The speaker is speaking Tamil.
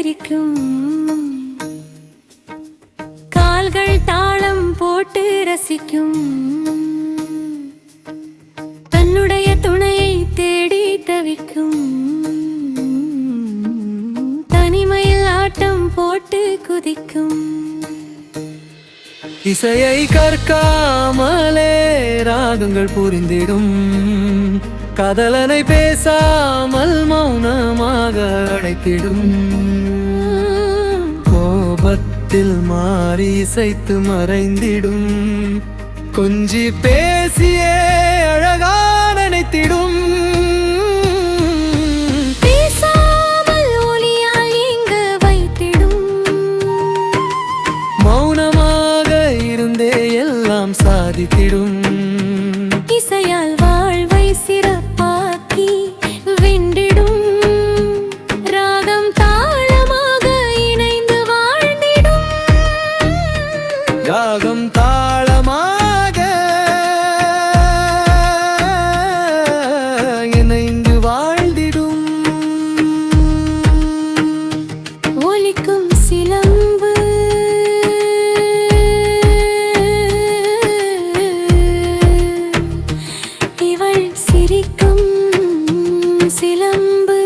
சிரிக்கும். கால்கள் தாளம் போட்டு ரசிக்கும். தன்னுடைய துணையை தேடி தவிக்கும். தனிமையில் ஆட்டம் போட்டு குதிக்கும். இசையை கற்காமலே ராகங்கள் புரிந்திடும். கதலனை பேசாமல் மௌனமாக அடைத்திடும் கோபத்தில் மாறி இசைத்து மறைந்திடும். கொஞ்சி பேசியே அழகா நினைத்திடும். மௌனமாக இருந்தே எல்லாம் சாதித்திடும். ஒலிக்கும் சிலம்பு. இவள் சிரிக்கும் சிலம்பு.